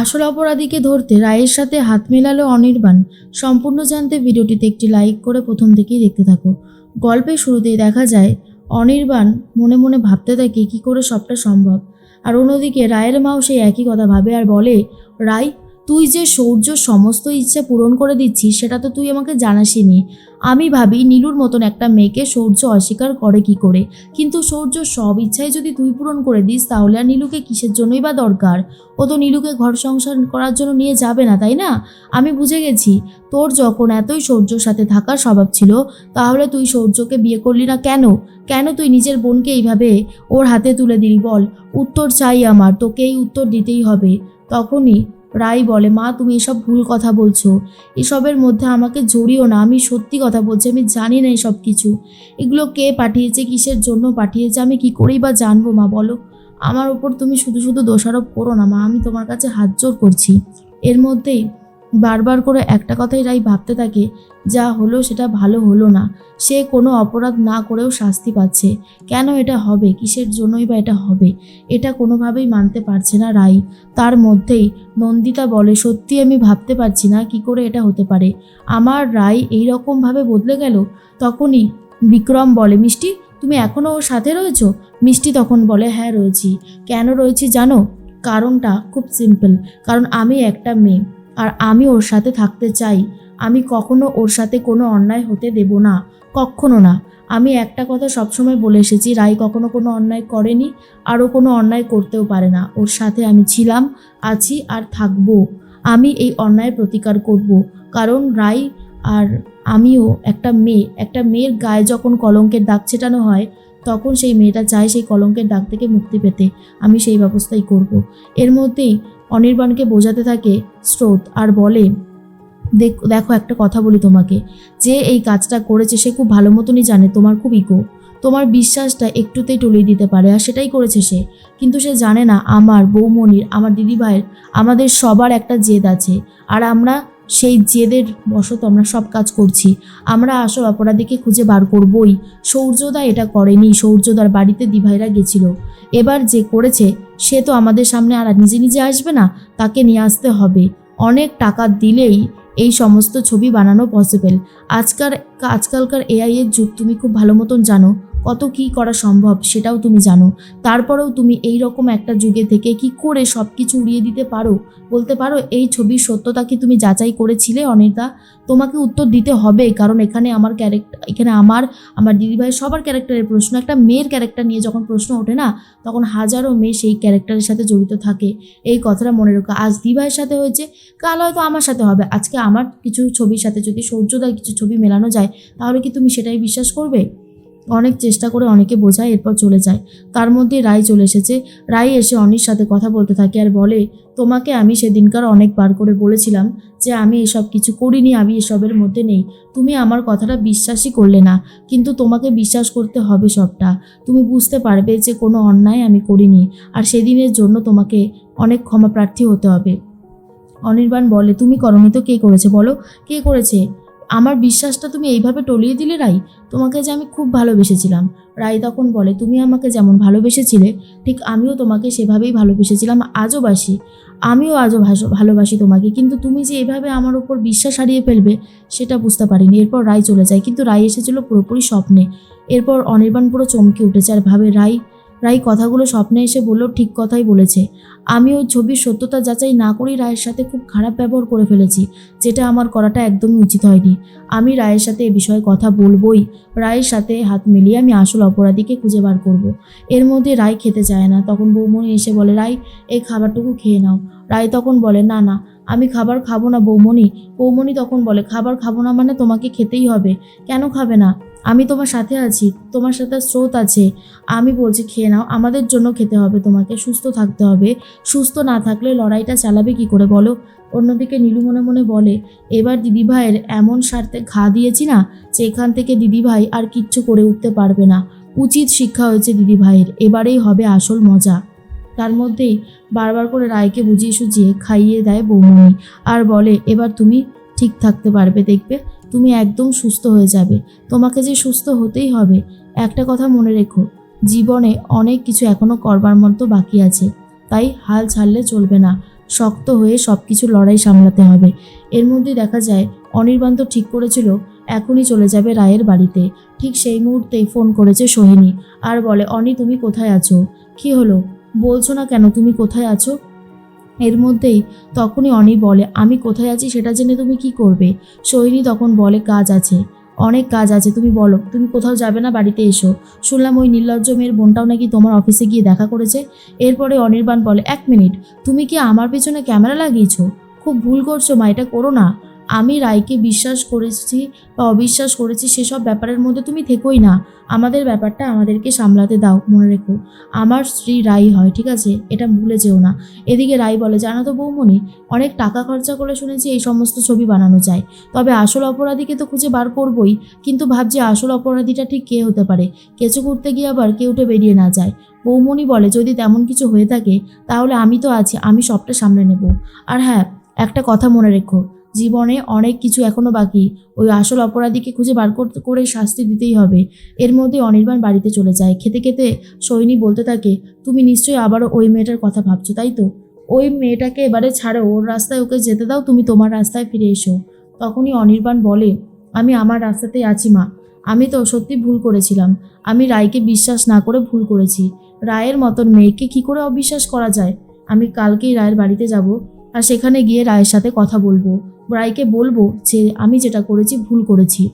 আসল অপরাধীকে ধরতে রায়ের সাথে হাত মেলালো অনির্বাণ। সম্পূর্ণ জানতে ভিডিওটিতে একটি লাইক করে প্রথম থেকেই দেখতে থাকো। গল্পের শুরুতেই দেখা যায়, অনির্বাণ মনে মনে ভাবতে থাকে কী করে সবটা সম্ভব। আর অন্যদিকে রায়ের মাও সেই একই কথা ভাবে আর বলে, রায় তুই যে সৌর্য সমস্ত ইচ্ছা পূরণ করে দিচ্ছিস, সেটা তো তুই আমাকে জানাসিনি। আমি ভাবি নীলুর মতন একটা মেয়েকে সৌর্য অস্বীকার করে কি করে? কিন্তু সৌর্য সব ইচ্ছাই যদি তুই পূরণ করে দিস, তাহলে আর নীলুকে কিসের জন্যই বা দরকার? ও তো নীলুকে ঘর সংসার করার জন্য নিয়ে যাবে না, তাই না? আমি বুঝে গেছি। তোর যখন এতই সৌর্যর সাথে থাকার স্বভাব ছিল, তাহলে তুই সৌর্যকে বিয়ে করলি না কেন? কেন তুই নিজের বোনকে এইভাবে ওর হাতে তুলে দিলি বল? উত্তর চাই আমার তোকে এই উত্তর দিতেই হবে। তখনই রাই বলে, মা, তুমি এসব ভুল কথা বলছো। এসবের মধ্যে আমাকে জড়িও না। আমি সত্যি কথা বলছি, আমি জানি না এসব কিছু। এগুলো কে পাঠিয়েছে, কিসের জন্য পাঠিয়েছে, আমি কি করেই বা জানব, মা, বলো? আমার ওপর তুমি শুধু শুধু দোষারোপ করো না, মা। আমি তোমার কাছে হাত জোর করছি। এর মধ্যেই বারবার করে একটা কথাই রাই ভাবতে থাকে, যা হলো সেটা ভালো হলো না। সে কোনো অপরাধ না করেও শাস্তি পাচ্ছে। কেন এটা হবে? কিসের জন্যই বা এটা হবে? এটা কোনোভাবেই মানতে পারছে না রাই। তার মধ্যেই নন্দিতা বলে, সত্যি আমি ভাবতে পারছি না কি করে এটা হতে পারে। আমার রায় এই রকমভাবে বদলে গেল? তখনই বিক্রম বলে, মিষ্টি, তুমি এখনও ওর সাথে রয়েছো? মিষ্টি তখন বলে হ্যাঁ রয়েছি। কেন রয়েছি জানো? কারণটা খুব সিম্পল কারণ আমি একটা মেয়ে। আর আমি ওর সাথে থাকতে চাই। আমি কখনো ওর সাথে কোনো অন্যায় হতে দেব না। কখনো না। আমি একটা কথা সবসময় বলে এসেছি, রাই কখনো কোনো অন্যায় করেনি, আরও কোনো অন্যায় করতেও পারে না। ওর সাথে আমি ছিলাম, আছি আর থাকব। আমি এই অন্যায়ের প্রতিকার করব। কারণ রাই আর আমিও একটা মেয়ে। একটা মেয়ের গায়ে যখন কলঙ্কের দাগ ছেটানো হয়, তখন সেই মেয়েটা চায় সেই কলঙ্কের দাগ থেকে মুক্তি পেতে। আমি সেই ব্যবস্থাই করব। এর মধ্যেই অনির্বাণকে বোঝাতে থাকে স্রোত আর বলে, দেখ একটা কথা বলি তোমাকে। যে এই কাজটা করেছে সে খুব ভালো মতনই জানে তোমার খুব ইকো তোমার বিশ্বাসটা একটুতেই টলিয়ে দিতে পারে আর সেটাই করেছে সে। কিন্তু সে জানে না আমার বৌমনির, আমার দিদিভাইয়ের, আমাদের সবার একটা জেদ আছে। আর আমরা সেই জেদের বশত আমরা সব কাজ করছি। আমরা আসল অপরাধীকে খুঁজে বার করবই। সৌর্যদা এটা করেনি, সৌর্যদার বাড়িতে দিভাইরা গেছিল। এবার যে করেছে, সে তো আমাদের সামনে আর নিজে নিজে আসবে না, তাকে নিয়ে আসতে হবে। অনেক টাকা দিলেই এই সমস্ত ছবি বানানো পসিবল আজকাল আজকালকার এআই এর যুগ তুমি খুব ভালো মতন জানো। কত কি করা সম্ভব সেটাও তুমি জানো। তারপরেও তুমি এই রকম একটা যুগে থেকে কি করে সব কিছু উড়িয়ে দিতে পারো? বলতে পারো, এই ছবির সত্যতা কি তুমি যাচাই করেছিলে অনিতা? তোমাকে উত্তর দিতে হবে, কারণ এখানে আমার ক্যারেক্টার এখানে আমার আমার দিদিভাই সবার ক্যারেক্টারের প্রশ্ন। একটা মেয়ের ক্যারেক্টার নিয়ে যখন প্রশ্ন ওঠে না, তখন হাজারো মেয়ে সেই ক্যারেক্টারের সাথে জড়িত থাকে। এই কথাটা মনে রেখো। আজ দিভাইয়ের সাথে হয়েছে, কাল হয়তো আমার সাথে হবে। আজকে আমার কিছু ছবির সাথে যদি সৌর্যদার কিছু ছবি মেলানো যায়, তাহলে কি তুমি সেটাই বিশ্বাস করবে? অনেক চেষ্টা করে অনেকে বোঝায়, এরপর চলে যায়। তার মধ্যে রায় চলে এসেছে। রায় এসে অনির সাথে কথা বলতে থাকে আর বলে, তোমাকে আমি সেদিনকার অনেকবার করে বলেছিলাম যে আমি এসব কিছু করিনি, আমি এসবের মধ্যে নেই। তুমি আমার কথাটা বিশ্বাসই করলে না, কিন্তু তোমাকে বিশ্বাস করতে হবে সবটা। তুমি বুঝতে পারবে যে কোনো অন্যায় আমি করিনি, আর সেদিনের জন্য তোমাকে অনেক ক্ষমা প্রার্থী হতে হবে। অনির্বাণ বলে, তুমি করনি তো কে করেছে? বলো, কে করেছে? আমার বিশ্বাসটা তুমি এইভাবে টলিয়ে দিলে রাই, তোমাকে যে আমি খুব ভালোবেসেছিলাম। রাই তখন বলে, তুমি আমাকে যেমন ভালোবেসেছিলে, ঠিক আমিও তোমাকে সেভাবেই ভালোবেসেছিলাম, আজও বাসি। আমিও আজও ভালোবাসি তোমাকে, কিন্তু তুমি যে এভাবে আমার ওপর বিশ্বাস হারিয়ে ফেলবে, সেটা বুঝতে পারিনি। এরপর রায় চলে যায়, কিন্তু রাই এসেছিল পুরোপুরি স্বপ্নে। এরপর অনির্বাণ পুরো চমকে উঠেছে, আর ভাবে রাই রাই কথাগুলো স্বপ্নে এসে বলল ঠিক কথাই বলেছে। আমি ওই ছবির সত্যতা যাচাই না করেই রায়ের সাথে খুব খারাপ ব্যবহার করে ফেলেছি, যেটা আমার করাটা একদমই উচিত হয়নি। আমি রায়ের সাথে এ বিষয়ে কথা বলবই, রায়ের সাথে হাত মিলিয়ে আমি আসল অপরাধীকে খুঁজে বার করব। এর মধ্যে রায় খেতে চায় না, তখন বৌমণি এসে বলে, রায়, এই খাবারটুকু খেয়ে নাও। রায় তখন বলে, না না, আমি খাবার খাব না বৌমণি। বৌমণি তখন বলে, খাবার খাব না মানে তোমাকে খেতেই হবে। কেন খাবে না? আমি তোমার সাথে আছি, তোমার সাথে স্রোত আছে। আমি বলছি, খেয়ে নাও, আমাদের জন্য খেতে হবে তোমাকে, সুস্থ থাকতে হবে। সুস্থ না থাকলে লড়াইটা চালাবে কি করে বলো? অন্যদিকে নীলু মনে মনে বলে, এবার দিদিভাইয়ের এমন স্বার্থে ঘা দিয়েছি না যে এখান থেকে দিদিভাই আর কিচ্ছু করে উঠতে পারবে না। উচিত শিক্ষা হয়েছে দিদিভাইয়ের এবারেই হবে আসল মজা। তার মধ্যেই বারবার করে রায়কে বুঝিয়ে সুঝিয়ে খাইয়ে দেয় বৌমনি, আর বলে, এবার তুমি ঠিক থাকতে পারবে, দেখবে তুমি একদম সুস্থ হয়ে যাবে। তোমাকে যে সুস্থ হতেই হবে, একটা কথা মনে রেখো, জীবনে অনেক কিছু এখনও করবার মতো বাকি আছে, তাই হাল ছাড়লে চলবে না। শক্ত হয়ে সব কিছু লড়াই সামলাতে হবে। এর মধ্যে দেখা যায়, অনির্বাণ তো ঠিক করেছিল, এখনই চলে যাবে রায়ের বাড়িতে। ঠিক সেই মুহূর্তেই ফোন করেছে সোহিনী, আর বলে, অনি, তুমি কোথায় আছো? কি হলো? বলছো না কেন তুমি কোথায় আছো? এর মধ্যেই তখনই অনি বলে, আমি কোথায় আছি সেটা জেনে তুমি কি করবে? সৈনী তখন বলে, কাজ আছে। অনেক কাজ আছে, তুমি বলো। তুমি কোথাও যাবে না বাড়িতে এসো। শুনলাম ওই নির্লজ্জ মেয়ের বোনটাও নাকি তোমার অফিসে গিয়ে দেখা করেছে। এরপরে অনির্বাণ বলে, এক মিনিট, তুমি কি আমার পেছনে ক্যামেরা লাগিয়েছো? খুব ভুল করছ মা, এটা করো না। আমি রায়কে বিশ্বাস করেছি বা অবিশ্বাস করেছি সেসব ব্যাপারের মধ্যে তুমি থেকোই না। আমাদের ব্যাপারটা আমাদেরকে সামলাতে দাও, মনে রেখো। আমার স্ত্রী রাই হয়, ঠিক আছে? এটা ভুলে যেও না। এদিকে রাই বলে, জানো তো বৌমণি, অনেক টাকা খরচা করে শুনেছি এই সমস্ত ছবি বানানো যায়। তবে আসল অপরাধীকে তো খুঁজে বার করবই। কিন্তু ভাবছি আসল অপরাধীটা ঠিক কে হতে পারে? কেঁচো করতে গিয়ে আবার কেউ কেউটে বেরিয়ে না যায়। বৌমণি বলে, যদি তেমন কিছু হয়ে থাকে, তাহলে আমি তো আছি, আমি সবটা সামলে নেব। আর হ্যাঁ একটা কথা মনে রেখো। জীবনে অনেক কিছু এখনও বাকি। ওই আসল অপরাধীকে খুঁজে বার করে শাস্তি দিতেই হবে। এর মধ্যে অনির্বাণ বাড়িতে চলে যায়। খেতে খেতে সৈনী বলতে থাকে, তুমি নিশ্চয়ই আবারও ওই মেয়েটার কথা ভাবছ, তাই তো? ওই মেয়েটাকে এবারে ছাড়ো। ওর রাস্তায় ওকে যেতে দাও। তুমি তোমার রাস্তায় ফিরে এসো। তখনই অনির্বাণ বলে, আমি আমার রাস্তাতেই আছি, মা। আমি তো সত্যি ভুল করেছিলাম। আমি রায়কে বিশ্বাস না করে ভুল করেছি। রায়ের মতন মেয়েকে কি করে অবিশ্বাস করা যায়? আমি কালকেই রায়ের বাড়িতে যাব আর সেখানে গিয়ে রায়ের সাথে কথা বলব। রায়কে বলব যে আমি যেটা করেছি ভুল করেছি।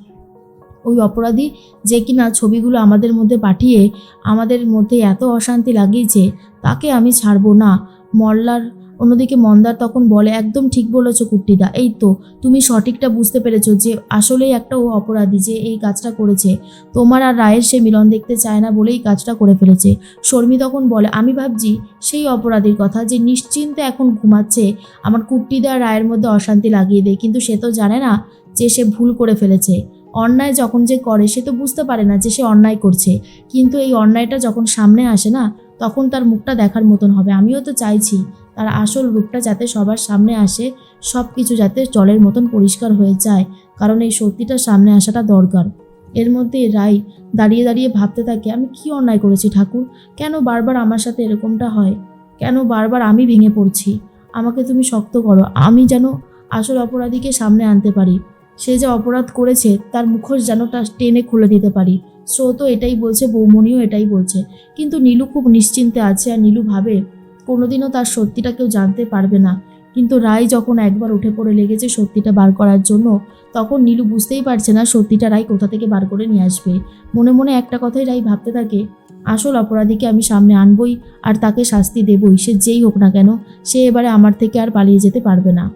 ওই অপরাধী যে কিনা ছবিগুলো আমাদের মধ্যে পাঠিয়ে আমাদের মধ্যে এত অশান্তি লাগিয়েছে, তাকে আমি ছাড়বো না। মল্লার অন্যদিকে মন্দার তখন বলে, একদম ঠিক বলেছ কুট্টিদা। এই তো, তুমি সঠিকটা বুঝতে পেরেছ যে আসলেই একটা ও অপরাধী যে এই কাজটা করেছে। তোমার আর রায়ের সে মিলন দেখতে চায় না বলেই কাজটা করে ফেলেছে। শর্মি তখন বলে, আমি ভাবছি সেই অপরাধীর কথা যে নিশ্চিন্তে এখন ঘুমাচ্ছে, আমার কুট্টিদা রায়ের মধ্যে অশান্তি লাগিয়ে দেয়। কিন্তু সে তো জানে না যে সে ভুল করে ফেলেছে। অন্যায় যখন যে করে, সে তো বুঝতে পারে না যে সে অন্যায় করছে। কিন্তু এই অন্যায়টা যখন সামনে আসে না তখন তার মুখটা দেখার মতন হবে। আমিও তো চাইছি তার আসল রূপটা যাতে সবার সামনে আসে সব কিছু যাতে জলের মতন পরিষ্কার হয়ে যায়, কারণ এই সত্যিটা সামনে আসাটা দরকার। এর মধ্যে রাই দাঁড়িয়ে দাঁড়িয়ে ভাবতে থাকে, আমি কি অন্যায় করেছি ঠাকুর? কেন বারবার আমার সাথে এরকমটা হয়? কেন বারবার আমি ভেঙে পড়ছি? আমাকে তুমি শক্ত করো। আমি যেন আসল অপরাধীকে সামনে আনতে পারি। সে যে অপরাধ করেছে, তার মুখোশ যেন তা টেনে খুলে দিতে পারি। স্রোতও এটাই বলছে বৌমণিও এটাই বলছে। কিন্তু নীলু খুব নিশ্চিন্তে আছে আর নীলু ভাবে কোনোদিনও তার সত্যিটা কেউ জানতে পারবে না। কিন্তু রায় যখন একবার উঠে পড়ে লেগেছে সত্যিটা বার করার জন্য, তখন নীলু বুঝতেই পারছে না সত্যিটা রায় কোথা থেকে বার করে নিয়ে আসবে। মনে মনে একটা কথাই রায় ভাবতে থাকে, আসল অপরাধীকে আমি সামনে আনবই আর তাকে শাস্তি দেবই, সে যেই হোক না কেন, সে এবারে আমার থেকে আর পালিয়ে যেতে পারবে না।